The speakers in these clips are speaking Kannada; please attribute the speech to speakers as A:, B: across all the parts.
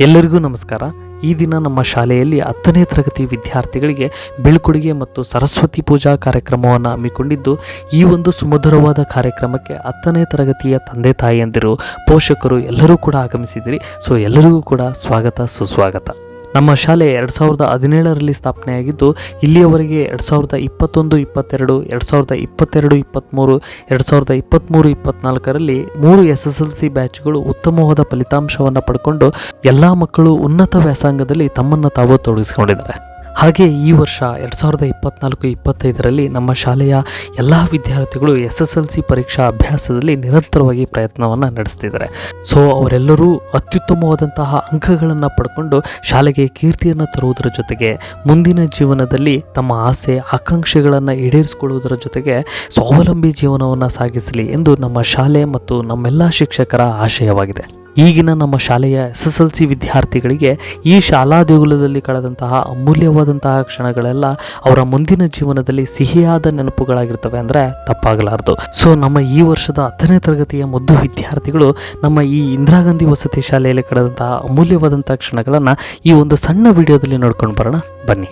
A: ಎಲ್ಲರಿಗೂ ನಮಸ್ಕಾರ. ಈ ದಿನ ನಮ್ಮ ಶಾಲೆಯಲ್ಲಿ ಹತ್ತನೇ ತರಗತಿ ವಿದ್ಯಾರ್ಥಿಗಳಿಗೆ ಬೀಳ್ಕೊಡುಗೆ ಮತ್ತು ಸರಸ್ವತಿ ಪೂಜಾ ಕಾರ್ಯಕ್ರಮವನ್ನು ಹಮ್ಮಿಕೊಂಡಿದ್ದು, ಈ ಒಂದು ಸುಮಧುರವಾದ ಕಾರ್ಯಕ್ರಮಕ್ಕೆ ಹತ್ತನೇ ತರಗತಿಯ ತಂದೆ ತಾಯಿಯಂದಿರು ಪೋಷಕರು ಎಲ್ಲರೂ ಕೂಡ ಆಗಮಿಸಿದಿರಿ. ಸೊ, ಎಲ್ಲರಿಗೂ ಕೂಡ ಸ್ವಾಗತ, ಸುಸ್ವಾಗತ. ನಮ್ಮ ಶಾಲೆ ಎರಡು ಸಾವಿರದ ಹದಿನೇಳರಲ್ಲಿ ಸ್ಥಾಪನೆಯಾಗಿದ್ದು, ಇಲ್ಲಿಯವರೆಗೆ ಎರಡು ಸಾವಿರದ ಇಪ್ಪತ್ತೊಂದು, ಇಪ್ಪತ್ತೆರಡು, ಎರಡು ಸಾವಿರದ ಇಪ್ಪತ್ತೆರಡು, ಇಪ್ಪತ್ತ್ಮೂರು, ಎರಡು ಸಾವಿರದ ಇಪ್ಪತ್ತ್ಮೂರು ಇಪ್ಪತ್ನಾಲ್ಕರಲ್ಲಿ ಮೂರು ಎಸ್ ಎಸ್ ಎಲ್ ಸಿ ಬ್ಯಾಚ್ಗಳು ಉತ್ತಮವಾದ ಫಲಿತಾಂಶವನ್ನು ಪಡ್ಕೊಂಡು ಎಲ್ಲ ಮಕ್ಕಳು ಉನ್ನತ ವ್ಯಾಸಂಗದಲ್ಲಿ ತಮ್ಮನ್ನು ತಾವು ತೊಡಗಿಸಿಕೊಂಡಿದ್ದಾರೆ. ಹಾಗೆ ಈ ವರ್ಷ ಎರಡು ಸಾವಿರದ ಇಪ್ಪತ್ನಾಲ್ಕು ಇಪ್ಪತ್ತೈದರಲ್ಲಿ ನಮ್ಮ ಶಾಲೆಯ ಎಲ್ಲ ವಿದ್ಯಾರ್ಥಿಗಳು ಎಸ್ ಎಸ್ ಎಲ್ ಸಿ ಪರೀಕ್ಷಾ ಅಭ್ಯಾಸದಲ್ಲಿ ನಿರಂತರವಾಗಿ ಪ್ರಯತ್ನವನ್ನು ನಡೆಸ್ತಿದ್ದಾರೆ. ಸೊ ಅವರೆಲ್ಲರೂ ಅತ್ಯುತ್ತಮವಾದಂತಹ ಅಂಕಗಳನ್ನು ಪಡ್ಕೊಂಡು ಶಾಲೆಗೆ ಕೀರ್ತಿಯನ್ನು ತರುವುದರ ಜೊತೆಗೆ ಮುಂದಿನ ಜೀವನದಲ್ಲಿ ತಮ್ಮ ಆಸೆ, ಆಕಾಂಕ್ಷೆಗಳನ್ನು ಈಡೇರಿಸಿಕೊಳ್ಳುವುದರ ಜೊತೆಗೆ ಸ್ವಾವಲಂಬಿ ಜೀವನವನ್ನು ಸಾಗಿಸಲಿ ಎಂದು ನಮ್ಮ ಶಾಲೆ ಮತ್ತು ನಮ್ಮೆಲ್ಲ ಶಿಕ್ಷಕರ ಆಶಯವಾಗಿದೆ. ಈಗಿನ ನಮ್ಮ ಶಾಲೆಯ ಎಸ್ ಎಸ್ ಎಲ್ ಸಿ ವಿದ್ಯಾರ್ಥಿಗಳಿಗೆ ಈ ಶಾಲಾ ದೇಗುಲದಲ್ಲಿ ಕಳೆದಂತಹ ಅಮೂಲ್ಯವಾದಂತಹ ಕ್ಷಣಗಳೆಲ್ಲ ಅವರ ಮುಂದಿನ ಜೀವನದಲ್ಲಿ ಸಿಹಿಯಾದ ನೆನಪುಗಳಾಗಿರ್ತವೆ ಅಂದರೆ ತಪ್ಪಾಗಲಾರದು. ಸೊ ನಮ್ಮ ಈ ವರ್ಷದ ಹತ್ತನೇ ತರಗತಿಯ ಮುದ್ದು ವಿದ್ಯಾರ್ಥಿಗಳು ನಮ್ಮ ಈ ಇಂದಿರಾ ಗಾಂಧಿ ವಸತಿ ಶಾಲೆಯಲ್ಲಿ ಕಳೆದಂತಹ ಅಮೂಲ್ಯವಾದಂತಹ ಕ್ಷಣಗಳನ್ನು ಈ ಒಂದು ಸಣ್ಣ ವಿಡಿಯೋದಲ್ಲಿ ನೋಡ್ಕೊಂಡು ಬರೋಣ. ಬನ್ನಿ.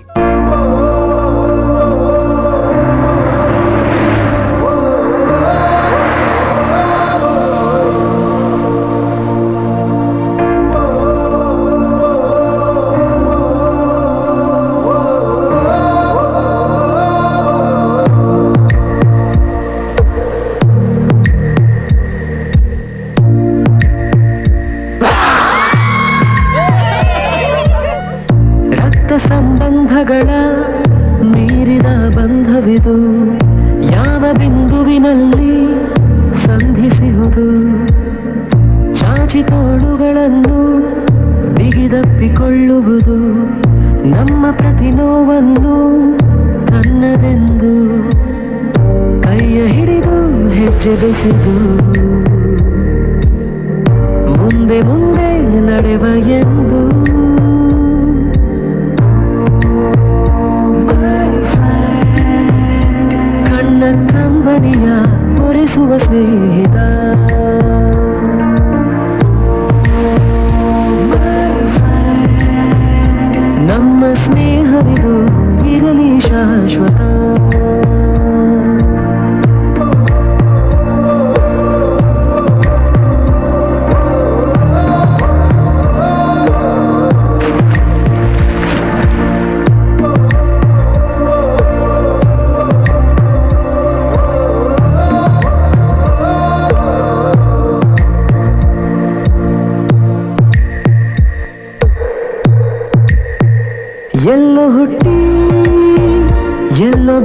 B: ಬಿಗಿದಪ್ಪಿಕೊಳ್ಳುವುದು ನಮ್ಮ ಪ್ರತಿ ನೋವನ್ನು ತನ್ನದೆಂದು ಕೈಯ ಹಿಡಿದು ಹೆಜ್ಜೆ ಬೆಸೆದು ಮುಂದೆ ಮುಂದೆ ನಡೆವ ಎಂದು ಕಣ್ಣ ಕಂಬನಿಯ ಒರೆಸುವ ಸ್ನೇಹಿತ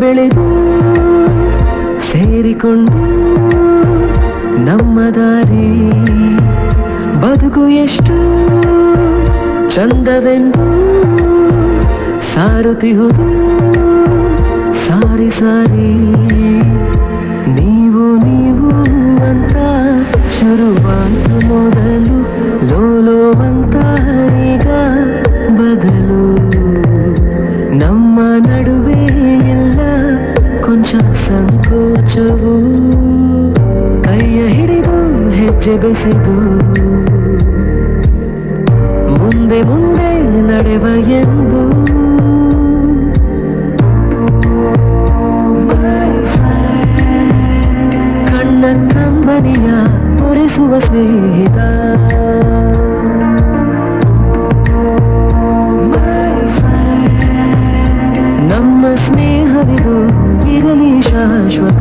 B: ಬೆಳೆದು ಸೇರಿಕೊಂಡು ನಮ್ಮ ದಾರಿ. ಬದುಕು ಎಷ್ಟು ಚಂದವೆಂದು ಸಾರುತ್ತಿಹುದು ಸಾರಿ ಸಾರಿ. ನೀವು ನೀವು ಅಂತ ಶುರುವಾದ ಮೊದಲು. ಹೆಜ್ಜೆ ಮುಂದೆ ಮುಂದೆ ನಡೆವ ಎಂದು. ಕಣ್ಣ ಕಂಬನಿಯ ಒರೆಸುವ ಸ್ನೇಹಿತ. ನಮ್ಮ ಸ್ನೇಹವಿದು ಇರಲಿ ಶಾಶ್ವತ.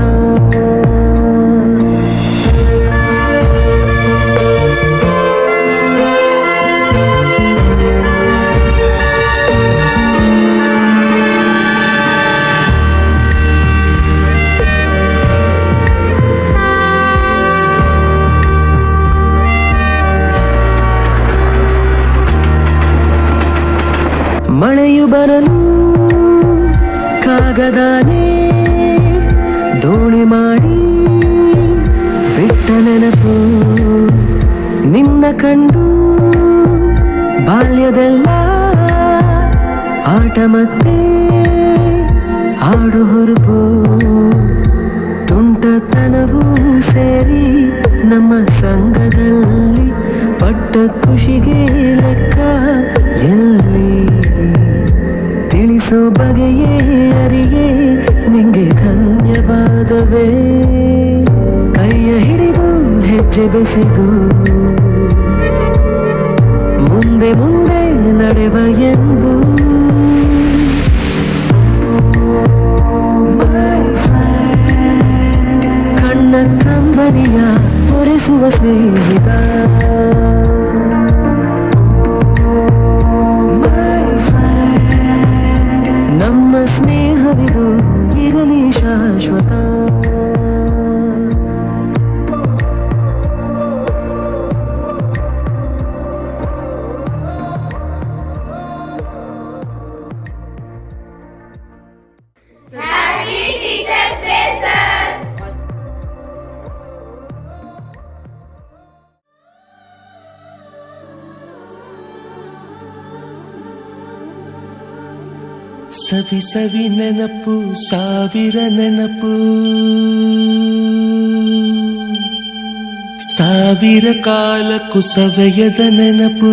B: ಬರಲು ಕಾಗದಾನೆ ದೋಣಿ ಮಾಡಿ ಬಿಟ್ಟ ನೆನಪು ನಿನ್ನ ಕಂಡು ಬಾಲ್ಯದೆಲ್ಲ ಆಟ ಮತ್ತೆ ಆಡು ಹುರುಪು. ಹೆಜ್ಜೆ ಬೆಸೆದು ಮುಂದೆ ಮುಂದೆ ನಡೆವ ಎಂದು ಕಣ್ಣ ಕಂಬನಿಯ ಒರೆಸುವ ಸ್ನೇಹಿತ
C: ಸವಿ ಸವಿ ನೆನಪು ಸಾವಿರ ನೆನಪು. ಸಾವಿರ ಕಾಲಕ್ಕೂ ಸವೆಯದ ನೆನಪು.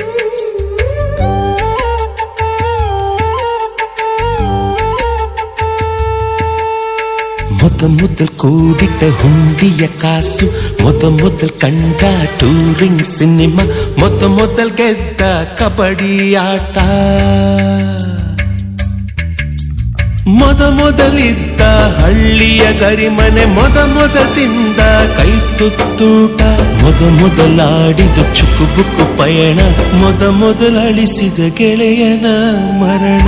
C: ಮೊದಲ್ ಕೂಡಿಟ್ಟ ಹುಂಡಿಯ ಕಾಸು, ಮೊದ ಮೊದಲ್ ಕಂಡ ಟೂರಿಂಗ್ ಸಿನಿಮಾ ಮೊದ ಮೊದಲ್ ಗೆದ್ದ ಕಬಡ್ಡಿ ಆಟ. ಮೊದ ಮೊದಲಿದ್ದ ಹಳ್ಳಿಯ ಗರಿಮನೆ, ಮೊದ ಮೊದಲಿಂದ ಕೈ ತುತ್ತೂಟ. ಮೊದ ಮೊದಲಾಡಿದ ಚುಕುಬುಕು ಪಯಣ, ಮೊದ ಮೊದಲಳಿಸಿದ ಗೆಳೆಯನ ಮರಣ.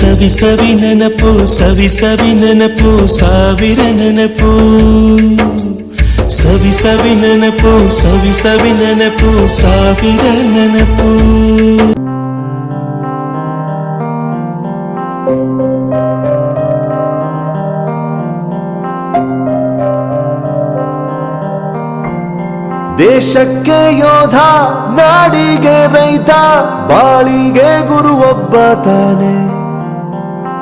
C: ಸವಿ ಸವಿ ನೆನಪು, ಸವಿ ಸವಿ ನೆನಪು, ಸಾವಿರ ನೆನಪು. ಸವಿ ಸವಿ ನೆನಪು, ಸವಿ ಸವಿ ನೆನಪು, ಸಾವಿರ ನೆನಪು.
D: ದೇಶಕ್ಕೆ ಯೋಧ, ನಾಡಿಗೆ ರೈತ, ಬಾಳಿಗೆ ಗುರು ಒಬ್ಬ ತಾನೆ.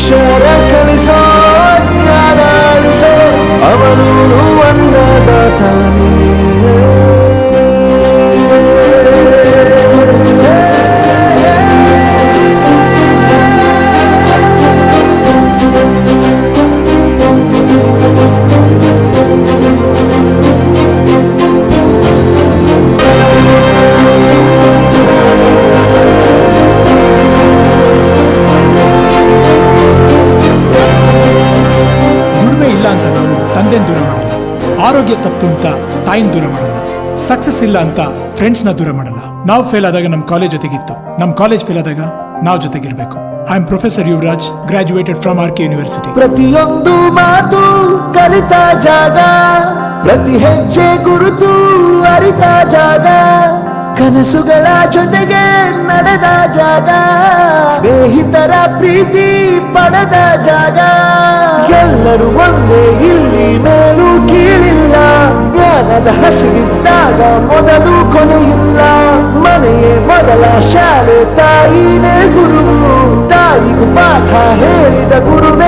D: ಅಕ್ಷರ ಕಲಿಸೋ ಜ್ಞಾನ ಅಳಿಸೋ ಅವನು ಅನ್ನದಾತಾನೆ
E: ದುಡಿಮೆ ಅಂತ ನಾವು ತಂದೆನ ದೂರ ಮಾಡಲ್ಲ. ಆರೋಗ್ಯ ತಪ್ಪು ಅಂತ ತಾಯಿನ ದೂರ ಮಾಡಲ್ಲ. ಸಕ್ಸಸ್ ಇಲ್ಲ ಅಂತ ಫ್ರೆಂಡ್ಸ್ನ ದೂರ ಮಾಡಲ್ಲ. ನಾವು ಫೇಲ್ ಆದಾಗ ನಮ್ಮ ಕಾಲೇಜ್ ಜೊತೆಗಿತ್ತು. ನಮ್ಮ ಕಾಲೇಜ್ ಫೇಲ್ ಆದಾಗ ನಾವು ಜೊತೆಗಿರ್ಬೇಕು. I am professor Yuvaraj graduated from R K university
D: ಪ್ರತಿಯೊಂದು ಮಾತು ಕಲಿತ ಜಾಗ, ಪ್ರತಿ ಹೆಜ್ಜೆ ಗುರುತು ಅರಿತ ಜಾಗ. ಕನಸುಗಳ ಜೊತೆಗೆ ನಡೆದ ಜಾಗ, ಸ್ನೇಹಿತರ ಪ್ರೀತಿ ಪಡೆದ ಜಾಗ. ಎಲ್ಲರೂ ಒಂದೇ ಇಲ್ಲಿ ಮೇಲೂ ಕೀಳಿಲ್ಲ, ಜ್ಞಾನದ ಹಸಿವಿದ್ದಾಗ ಮೊದಲು ಕೊನೆಯಿಲ್ಲ. ಮನೆಯೇ ಮೊದಲ ಶಾಲೆ ತಾಯಿನೇ ಗುರುವು, ತಾಯಿಗೂ ಪಾಠ ಹೇಳಿದ ಗುರುವೇ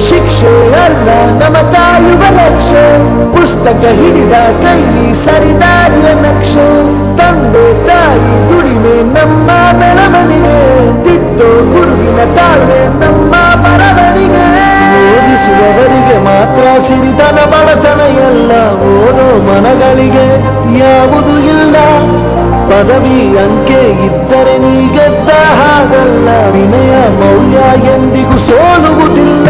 D: ಶಿಕ್ಷಣ ಶಿಕ್ಷೆ ಅಲ್ಲ ನಮ ಕಾಯುವ ರಕ್ಷೆ ಪುಸ್ತಕ ಹಿಡಿದ ಕೈ ಸರಿದಾರಿಯ ನಕ್ಷೆ. ತಂದೆ, ತಾಯಿ, ದುಡಿಮೆ ನಮ್ಮ ಬೆಳವಣಿಗೆ. ತಿದ್ದೋ ಗುರುವಿನ ತಾಳ್ಮೆ ನಮ್ಮ ಬರವಣಿಗೆ ಓದಿಸುವವರಿಗೆ ಮಾತ್ರ ಸಿರಿತನ ಬಡತನ ಎಲ್ಲ, ಓದೋ ಮನಗಳಿಗೆ ಯಾವುದು ಇಲ್ಲ. ಪದವಿ ಅಂಕೆ ಇದ್ದರೆ ನೀ ಗೆದ್ದ ಹಾಗಲ್ಲ. ವಿನಯ ಮೌಲ್ಯ ಎಂದಿಗೂ ಸೋಲುವುದಿಲ್ಲ.